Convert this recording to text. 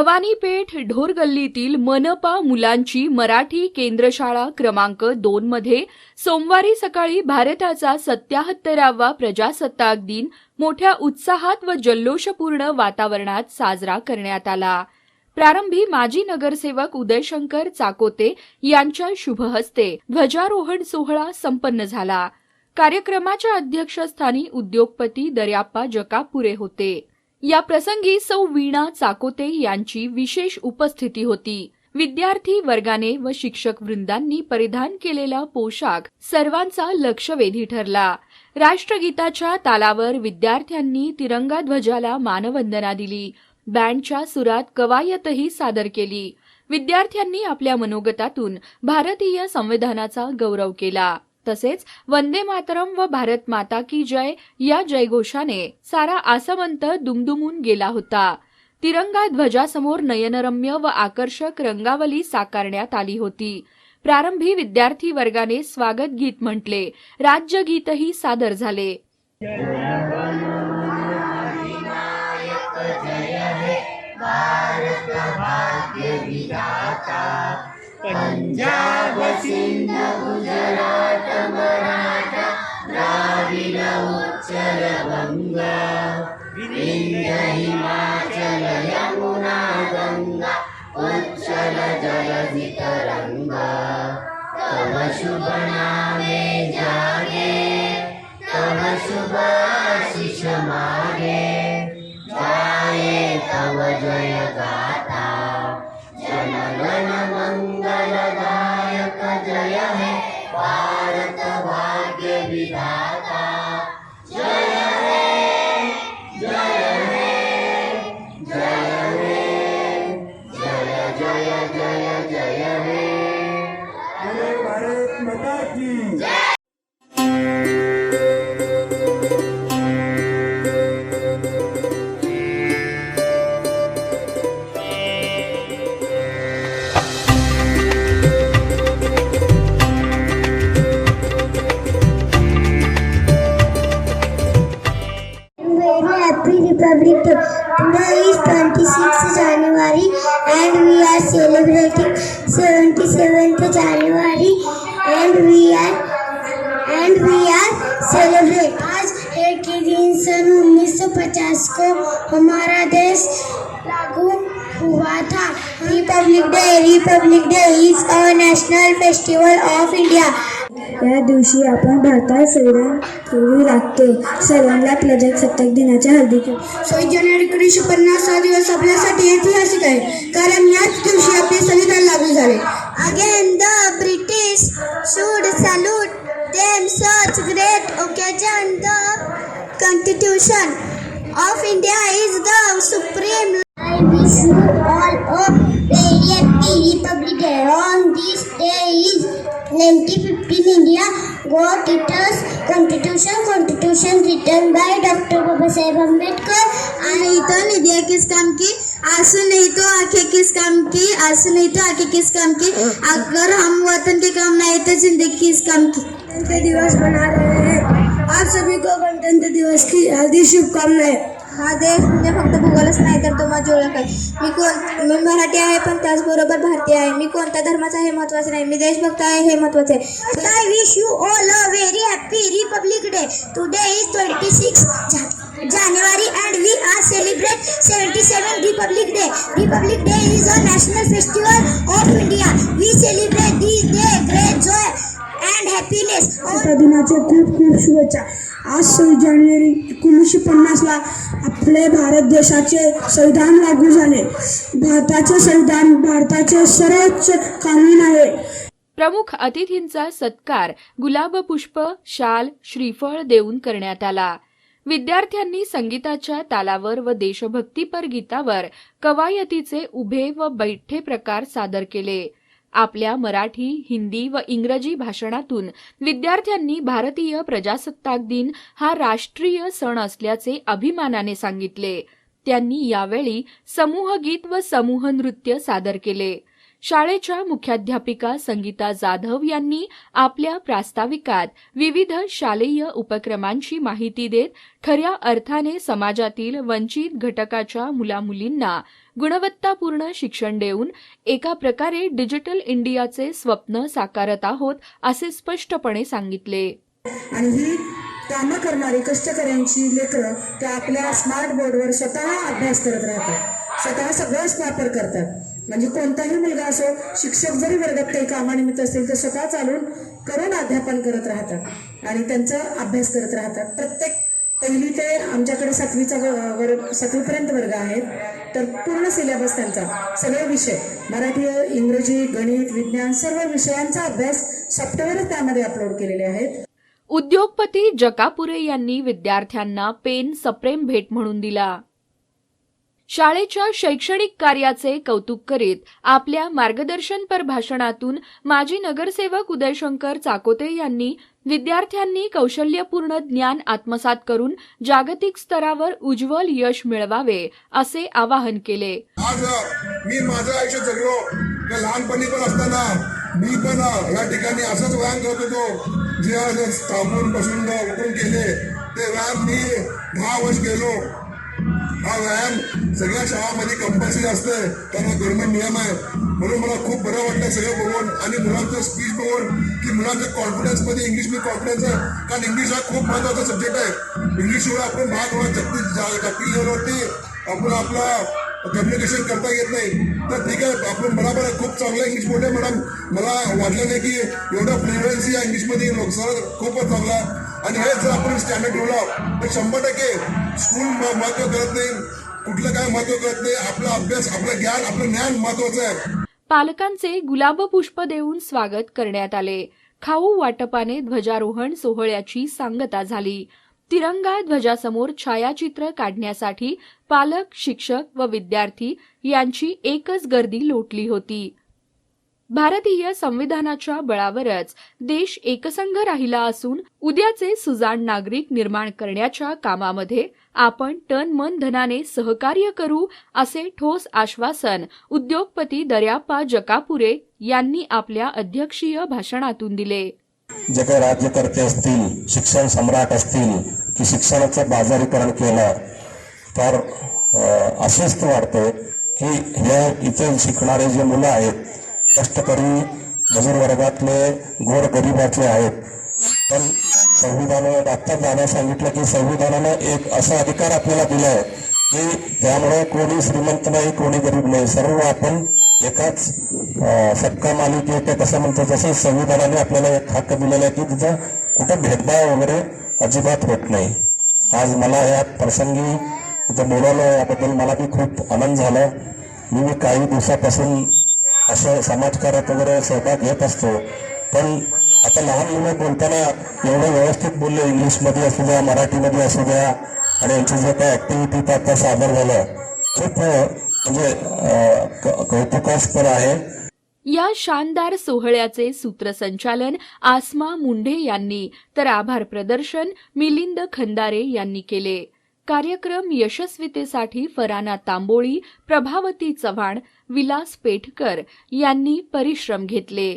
भवानीपेठ ढोरगल्लीतील मनपा मुलांची मराठी केंद्रशाळा क्रमांक दोन मध्ये सोमवारी सकाळी भारताचा सत्याहत्तरावा प्रजासत्ताक दिन मोठ्या उत्साहात व जल्लोषपूर्ण वातावरणात साजरा करण्यात आला. प्रारंभी माजी नगरसेवक उदयशंकर चाकोते यांच्या शुभहस्ते ध्वजारोहण सोहळा संपन्न झाला. कार्यक्रमाच्या अध्यक्षस्थानी उद्योगपती दर्याप्पा जकापुरे होते. या प्रसंगी सौ वीणा चाकोते यांची विशेष उपस्थिती होती. विद्यार्थी वर्गाने व शिक्षक वृंदांनी परिधान केलेला पोशाख सर्वांचा लक्षवेधी ठरला. राष्ट्रगीताच्या तालावर विद्यार्थ्यांनी तिरंगा ध्वजाला मानवंदना दिली. बँडच्या सुरात कवायतही सादर केली. विद्यार्थ्यांनी आपल्या मनोगतातून भारतीय संविधानाचा गौरव केला. तसेच वंदे मातरम व भारत माता की जय या जयघोषाने सारा आसमंत दुमदुमून गेला होता. तिरंगा ध्वजासमोर नयनरम्य व आकर्षक रंगावली साकारण्यात आली होती. प्रारंभी विद्यार्थी वर्गाने स्वागत गीत म्हटले. राज्यगीतही सादर झाले. पंजाब सिंध गुजरात मराठा द्राविड उच्चल गंगा विंध्य हिमाचल यमुना गंगा उच्चल जलधि तरंगा तव शुभ नामे जागे तव शुभ आशिष मागे जाये तव जय गाथा भारत भाग्य विधाता जय हे जय हे जय हे जय जय जय जय हे अरे भारत माता की जय। Celebrating 77th January and we are and we are celebrate. आज एक ही दिन सन 1950 को हमारा देश लागू हुआ था republic day republic day is a national festival of India या दिवशी आपण भारतात संविधान ठेवी लागते. सर्वांना प्रजासत्ताक दिनाच्या हार्दिक सव्वीस जानेवारी एकोणीसशे पन्नास हा दिवस आपल्यासाठी ऐतिहासिक आहे. कारण याच दिवशी आपले संविधान लागू झाले. Again the British should salute them such great occasion the constitution of India is the supreme all a very Republic On this day is 1915 India got its constitution constitution written by Dr. Babasaheb Ambedkar नहीं तो निधिया किस काम की? आंसू नहीं तो आंखें किस काम की? आंसू नहीं तो आंखें किस काम की? अगर हम वतन के काम नहीं तो जिंदगी किस काम की? गणतंत्र दिवस मना रहे हैं। आप सभी को गणतंत्र दिवस की हार्दिक शुभकामनाएं। हा देश म्हणजे फक्त भूगोलच नाही तर तो माझी ओळख आहे. मी कोण मी मराठी आहे पण त्याचबरोबर भारतीय आहे. मी कोणत्या धर्माचा हे महत्वाचं नाही. मी देशभक्त आहे हे महत्वाचं आहे. I wish you all a very happy republic day today is twenty six January and we are celebrate seventy seven republic day republic day is a national festival of India we celebrate the day great joy and happiness दिनाचे खूप खूप शुभेच्छा. आज सव्वीस जानेवारी एकोणीसशे पन्नासला आपले भारत देशाचे संविधान लागू झाले. भारताचे संविधान भारताचे सर्वोच्च कानून आहे. प्रमुख अतिथींचा सत्कार गुलाब पुष्प शाल श्रीफळ देऊन करण्यात आला. विद्यार्थ्यांनी संगीताच्या तालावर व देशभक्तीपर गीतावर कवायतीचे उभे व बैठे प्रकार सादर केले. आपल्या मराठी हिंदी व इंग्रजी भाषणातून विद्यार्थ्यांनी भारतीय प्रजासत्ताक दिन हा राष्ट्रीय सण असल्याचे अभिमानाने सांगितले. त्यांनी यावेळी समूहगीत व समूह नृत्य सादर केले. शाळेच्या मुख्याध्यापिका संगीता जाधव यांनी आपल्या प्रास्ताविकात विविध शालेय उपक्रमांची माहिती देत खऱ्या अर्थाने समाजातील वंचित घटकाच्या मुलामुलींना गुणवत्तापूर्ण शिक्षण देऊन एका प्रकारे डिजिटल इंडियाचे स्वप्न साकारत आहोत असे स्पष्टपणे सांगितले. आणि ही कामं करणारी कष्टकऱ्यांची लेकरं त्या आपल्या स्मार्ट बोर्डवर स्वतः अभ्यास करत राहतात. स्वतः सगळंच वापर करतात. म्हणजे कोणताही मुलगा असो शिक्षक जरी वर्गात काही कामानिमित्त असतील तर स्वतः चालून करून अध्यापन करत राहतात. आणि त्यांचा अभ्यास करत राहतात. प्रत्येक पहिली ते आमच्याकडे सातवीचा वर्ग सातवीपर्यंत वर्ग आहेत तर पूर्ण सिलेबस त्यांचा. सगळे विषय मराठी इंग्रजी गणित विज्ञान सर्व विषयांचा अभ्यास सॉफ्टवेअरच त्यामध्ये अपलोड केलेले आहेत. उद्योगपती जकापुरे यांनी विद्यार्थ्यांना पेन सप्रेम भेट म्हणून दिला. शाळेच्या शैक्षणिक कार्याचे कौतुक करीत आपल्या मार्गदर्शनपर भाषणातून माजी नगरसेवक उदयशंकर चाकोते यांनी विद्यार्थ्यांनी कौशल्यपूर्ण ज्ञान आत्मसात करून जागतिक स्तरावर उज्ज्वल यश मिळवावे असे आवाहन केले. आज मी माझं आयुष्य जगलो. लहानपणी पण असताना मी पण या ठिकाणी असंच व्यायाम करत होतो. जे आज थांबून बसून उठून केले ते व्यायाम मी दहा वर्ष गेलो. हा व्यायाम सगळ्या शाळांमध्ये कंपल्सरी असतंय. त्यांना गव्हर्नमेंट नियम आहे. म्हणून मला खूप बरं वाटतं सगळं बघून आणि मुलांचं स्पीच बघून की मुलांच्या कॉन्फिडन्समध्ये इंग्लिशमध्ये कॉन्फिडन्स आहे. कारण इंग्लिश हा खूप महत्त्वाचा सब्जेक्ट आहे. इंग्लिश शिवाय आपण भाग होणार जागतिक जा- जागतिक लेवलवरती आपण आपला कम्युनिकेशन करता येत नाही. तर ठीक आहे आपण बरोबर आहे. खूप चांगलं इंग्लिश बोलले मॅडम मला वाटलं नाही की एवढं फ्लुएन्सी या इंग्लिशमध्ये सर खूपच चांगला. आणि हे जर आपण स्टँडर्ड ठेवला तर शंभर टक्के स्कूल महत्त्व करत नाही. कुठलं काय महत्त्व करत नाही. आपला अभ्यास आपलं ज्ञान आपलं ज्ञान महत्वाचं आहे. पालकांचे गुलाब पुष्प देऊन स्वागत करण्यात आले. खाऊ वाटपाने ध्वजारोहण सोहळ्याची सांगता झाली. तिरंगा ध्वजासमोर छायाचित्र काढण्यासाठी पालक शिक्षक व विद्यार्थी यांची एकच गर्दी लोटली होती. भारतीय संविधानाच्या बळावरच देश एकसंघ राहिला असून उद्याचे सुजाण नागरिक निर्माण करण्याच्या कामामध्ये आपण टन मन धनाने सहकार्य करू असे ठोस आश्वासन उद्योगपती दर्याप्पा जकापुरे यांनी आपल्या अध्यक्षीय भाषणातून दिले. जे काही राज्यकर्ते असतील शिक्षण सम्राट असतील की शिक्षणाचं बाजारीकरण केलं तर अस्वस्थ वाटते की हे इथे शिकणारे जे मुलं आहेत कष्टकरी मजूर वर्गातले गोर गरिबाचे आहेत. पण संविधानानं आता दादा सांगितलं की संविधानानं एक असा अधिकार आपल्याला दिलाय की त्यामुळे कोणी श्रीमंत नाही कोणी गरीब नाही. सर्व आपण एकाच सबका मालिक येते कसं म्हणतो जसं संविधानाने आपल्याला एक हक्क दिलेला आहे की तिथं कुठं भेदभाव वगैरे अजिबात होत नाही. आज मला या प्रसंगी इथं बोलावलं याबद्दल मला बी खूप आनंद झाला. मी काही दिवसापासून असं समाजकार्यात वगैरे सहभाग घेत असतो. पण आता लहान मुलं बोलताना एवढं व्यवस्थित बोलले? इंग्लिशमध्ये असू द्या मराठीमध्ये असू द्या आणि यांची जे काही ऍक्टिव्हिटी आता सादर झालं. खूप म्हणजे कौतुकास्पद आहे. या शानदार सोहळ्याचे सूत्रसंचालन आसमा मुंढे यांनी तर आभार प्रदर्शन मिलिंद खंदारे यांनी केले. कार्यक्रम यशस्वीतेसाठी फराना तांबोळी प्रभावती चव्हाण विलास पेठकर यांनी परिश्रम घेतले.